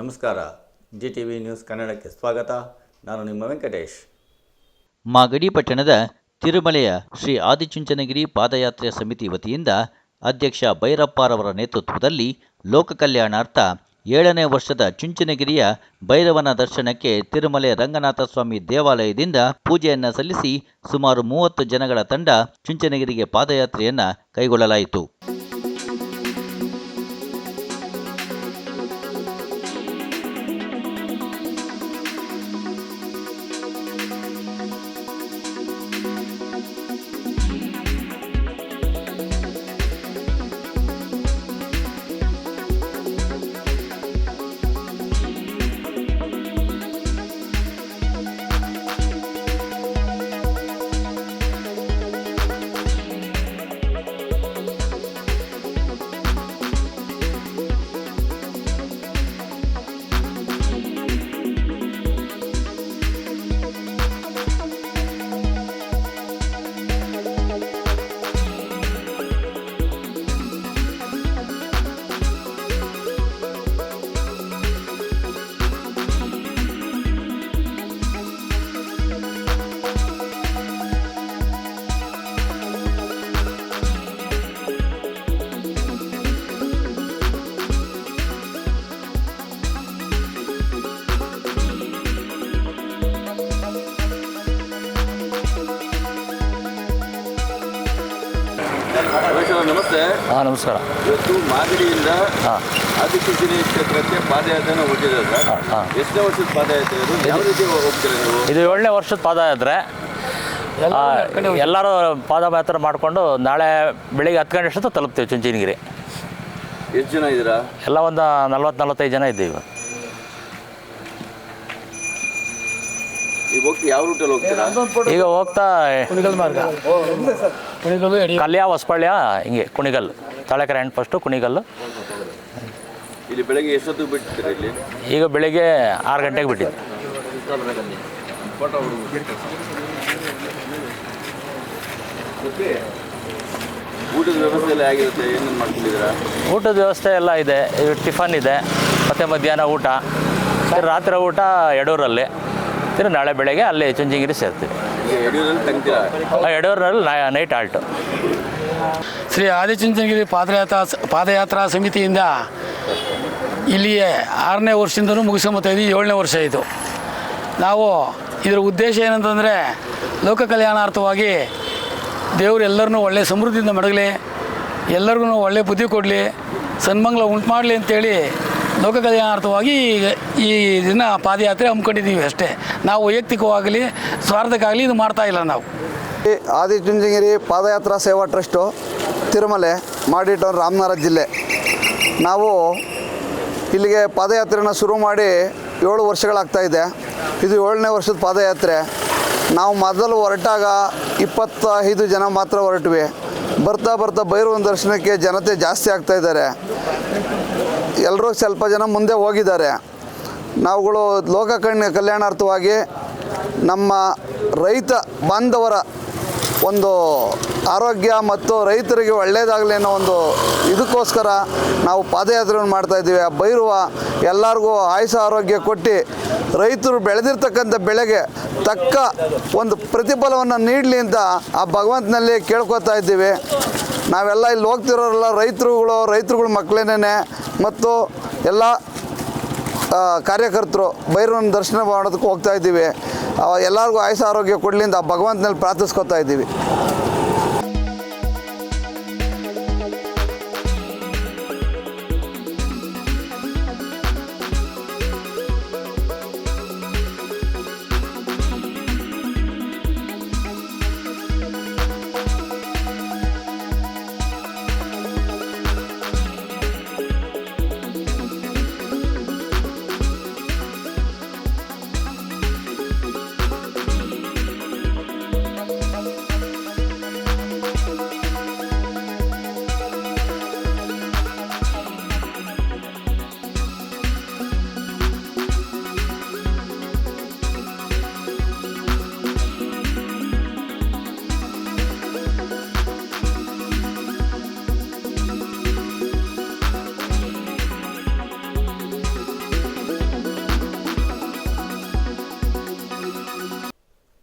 ನಮಸ್ಕಾರ. G T V news ಕನ್ನಡಕ್ಕೆ ಸ್ವಾಗತ. ನಾನು ನಿಮ್ಮ ವೆಂಕಟೇಶ್. ಮಾಗಡಿ ಪಟ್ಟಣದ ತಿರುಮಲೆಯ ಶ್ರೀ ಆದಿಚುಂಚನಗಿರಿ ಪಾದಯಾತ್ರೆ ಸಮಿತಿ ವತಿಯಿಂದ ಅಧ್ಯಕ್ಷ ಭೈರಪ್ಪರವರ ನೇತೃತ್ವದಲ್ಲಿ ಲೋಕ ಕಲ್ಯಾಣಾರ್ಥ ಏಳನೇ ವರ್ಷದ ಚುಂಚನಗಿರಿಯ ಭೈರವನ ದರ್ಶನಕ್ಕೆ ತಿರುಮಲೆ ರಂಗನಾಥ ಸ್ವಾಮಿ ದೇವಾಲಯದಿಂದ ಪೂಜೆಯನ್ನು ಸಲ್ಲಿಸಿ ಸುಮಾರು ಮೂವತ್ತು ಜನಗಳ ತಂಡ ಚುಂಚನಗಿರಿಗೆ ಪಾದಯಾತ್ರೆಯನ್ನ ಕೈಗೊಳ್ಳಲಾಯಿತು. ನಮಸ್ತೆ. ಹಾಂ ನಮಸ್ಕಾರ. ಇವತ್ತು ಮಾಗಡಿಯಿಂದ ಹಾಂ. ಆದಿಚುಂಚನಿ ಕ್ಷೇತ್ರಕ್ಕೆ ಪಾದಯಾತ್ರೆನ ಹೊರಟಿದ್ದಾರೆ ಸರ್. ಹಾಂ ಎಷ್ಟನೇ ವರ್ಷದ ಪಾದಯಾತ್ರೆ ಇದು? ಯಾವ ರೀತಿ ಹೋಗ್ತೀರಾ ನೀವು? ಇದು ಏಳನೇ ವರ್ಷದ ಪಾದಯಾತ್ರೆ. ಎಲ್ಲರೂ ಪಾದಯಾತ್ರೆ ಮಾಡಿಕೊಂಡು ನಾಳೆ ಬೆಳಿಗ್ಗೆ ಹತ್ತು ಗಂಟೆ ಅಷ್ಟೊತ್ತು ತಲುಪ್ತೀವಿ ಚುಂಚನಗಿರಿ. ಎಷ್ಟು ಜನ ಇದ್ದೀರಾ? ಎಲ್ಲ ಒಂದು ನಲ್ವತ್ತು ನಲ್ವತ್ತೈದು ಜನ ಇದ್ದೀವಿ. ಈಗ ಹೋಗ್ತಿ ಯಾವ ರೂಟಲ್ಲಿ ಹೋಗ್ತೀರಾ? ಈಗ ಹೋಗ್ತಾ ಕುಣಿಗಲ್ ಮಾರ್ಗ. ಕುಣಿಗಲ್ಲು ಎಡಿ ಕಲ್ಯ ಹೊಸಪಳ್ಯ ಹಿಂಗೆ ಕುಣಿಗಲ್ ತಾಳೆಕೆರೆ ಎಂಡ್ ಫಸ್ಟು ಕುಣಿಗಲ್. ಇಲ್ಲಿ ಬೆಳಗ್ಗೆ ಎಷ್ಟೊತ್ತಿಗೆ ಬಿಟ್ಟಿದ್ರಿ ಇಲ್ಲಿ? ಈಗ ಬೆಳಿಗ್ಗೆ ಆರು ಗಂಟೆಗೆ ಬಿಟ್ಟಿದ್ದು. ಊಟದ ವ್ಯವಸ್ಥೆ ಎಲ್ಲ ಆಗಿರುತ್ತೆ ಏನೇನು ಮಾಡ್ಕೊಂಡಿದ್ದೀರಾ? ಊಟದ ವ್ಯವಸ್ಥೆ ಎಲ್ಲ ಇದೆ. ಟಿಫನ್ ಇದೆ. ಮತ್ತು ಮಧ್ಯಾಹ್ನ ಊಟ. ರಾತ್ರಿ ಊಟ ಯಡೂರಲ್ಲಿ ತಿರ್ಗಿ ನಾಳೆ ಬೆಳಗ್ಗೆ ಅಲ್ಲೇ ಚುಂಚನಗಿರಿ ಸೇರ್ತೀವಿ ಯಡೂರಲ್ಲಿ ನೈಟ್ ಆಲ್ಟು. ಶ್ರೀ ಆದಿಚುಂಚನಗಿರಿ ಪಾದಯಾತ್ರಾ ಪಾದಯಾತ್ರಾ ಸಮಿತಿಯಿಂದ ಇಲ್ಲಿಯೇ ಆರನೇ ವರ್ಷದಿಂದಲೂ ಮುಗಿಸ್ಕೊಂಬತ್ತಾ ಇದ್ದೀವಿ ಏಳನೇ ವರ್ಷ ಇದು. ನಾವು ಇದರ ಉದ್ದೇಶ ಏನಂತಂದರೆ ಲೋಕ ಕಲ್ಯಾಣಾರ್ಥವಾಗಿ ದೇವರು ಎಲ್ಲರನ್ನೂ ಒಳ್ಳೆಯ ಸಮೃದ್ಧಿಯಿಂದ ಮಡಗಲಿ ಎಲ್ಲರಿಗೂ ಒಳ್ಳೆಯ ಬುದ್ಧಿ ಕೊಡಲಿ ಸನ್ಮಂಗಲ ಉಂಟು ಮಾಡಲಿ ಅಂತೇಳಿ ಲೋಕ ಕಲ್ಯಾಣಾರ್ಥವಾಗಿ ಈ- ದಿನ ಪಾದಯಾತ್ರೆ ಹಮ್ಮಿಕೊಂಡಿದ್ದೀವಿ ಅಷ್ಟೇ. ನಾವು ವೈಯಕ್ತಿಕವಾಗಲಿ, ಸ್ವಾರ್ಥಕ್ಕಾಗಲಿ ಇದು ಮಾಡ್ತಾ ಇಲ್ಲ ನಾವು. ಆದಿ ಆದಿಚುಂಚನಗಿರಿ ಪಾದಯಾತ್ರಾ ಸೇವಾ ಟ್ರಸ್ಟು ತಿರುಮಲೆ ಮಾಡಿ ಟೌನ್ ರಾಮನಗರ ಜಿಲ್ಲೆ. ನಾವು ಇಲ್ಲಿಗೆ ಪಾದಯಾತ್ರೆನ ಶುರು ಮಾಡಿ ಏಳು ವರ್ಷಗಳಾಗ್ತಾ ಇದೆ. ಇದು ಏಳನೇ ವರ್ಷದ ಪಾದಯಾತ್ರೆ. ನಾವು ಮೊದಲು ಹೊರಟಾಗ ಇಪ್ಪತ್ತೈದು ಜನ ಮಾತ್ರ ಹೊರಟ್ವಿ. ಬರ್ತಾ ಬರ್ತಾ ಭೈರವನ ದರ್ಶನಕ್ಕೆ ಜನತೆ ಜಾಸ್ತಿ ಆಗ್ತಾ ಇದ್ದಾರೆ. ಎಲ್ಲರೂ ಸ್ವಲ್ಪ ಜನ ಮುಂದೆ ಹೋಗಿದ್ದಾರೆ. ನಾವುಗಳು ಲೋಕ ಕಣ್ಣ ಕಲ್ಯಾಣಾರ್ಥವಾಗಿ ನಮ್ಮ ರೈತ ಬಾಂಧವರ ಒಂದು ಆರೋಗ್ಯ ಮತ್ತು ರೈತರಿಗೆ ಒಳ್ಳೆಯದಾಗಲಿ ಅನ್ನೋ ಒಂದು ಇದಕ್ಕೋಸ್ಕರ ನಾವು ಪಾದಯಾತ್ರೆಯನ್ನು ಮಾಡ್ತಾ ಇದ್ದೀವಿ. ಆ ಭೈರವ ಎಲ್ಲರಿಗೂ ಆಯುಷ ಆರೋಗ್ಯ ಕೊಟ್ಟು ರೈತರು ಬೆಳೆದಿರ್ತಕ್ಕಂಥ ಬೆಳೆಗೆ ತಕ್ಕ ಒಂದು ಪ್ರತಿಫಲವನ್ನು ನೀಡಲಿ ಅಂತ ಆ ಭಗವಂತನಲ್ಲಿ ಕೇಳ್ಕೊತಾ ಇದ್ದೀವಿ. ನಾವೆಲ್ಲ ಇಲ್ಲಿ ಹೋಗ್ತಿರೋರೆಲ್ಲ ರೈತರುಗಳು, ರೈತರುಗಳ ಮಕ್ಕಳೇನೇ ಮತ್ತು ಎಲ್ಲ ಕಾರ್ಯಕರ್ತರು ಭೈರವನ ದರ್ಶನ ಮಾಡೋದಕ್ಕೆ ಹೋಗ್ತಾ ಇದ್ದೀವಿ. ಎಲ್ಲರಿಗೂ ಆಯುಷ ಆರೋಗ್ಯ ಕೊಡಲಿ ಅಂತ ಆ ಭಗವಂತನಲ್ಲಿ ಪ್ರಾರ್ಥಿಸ್ಕೊತಾ ಇದ್ದೀವಿ.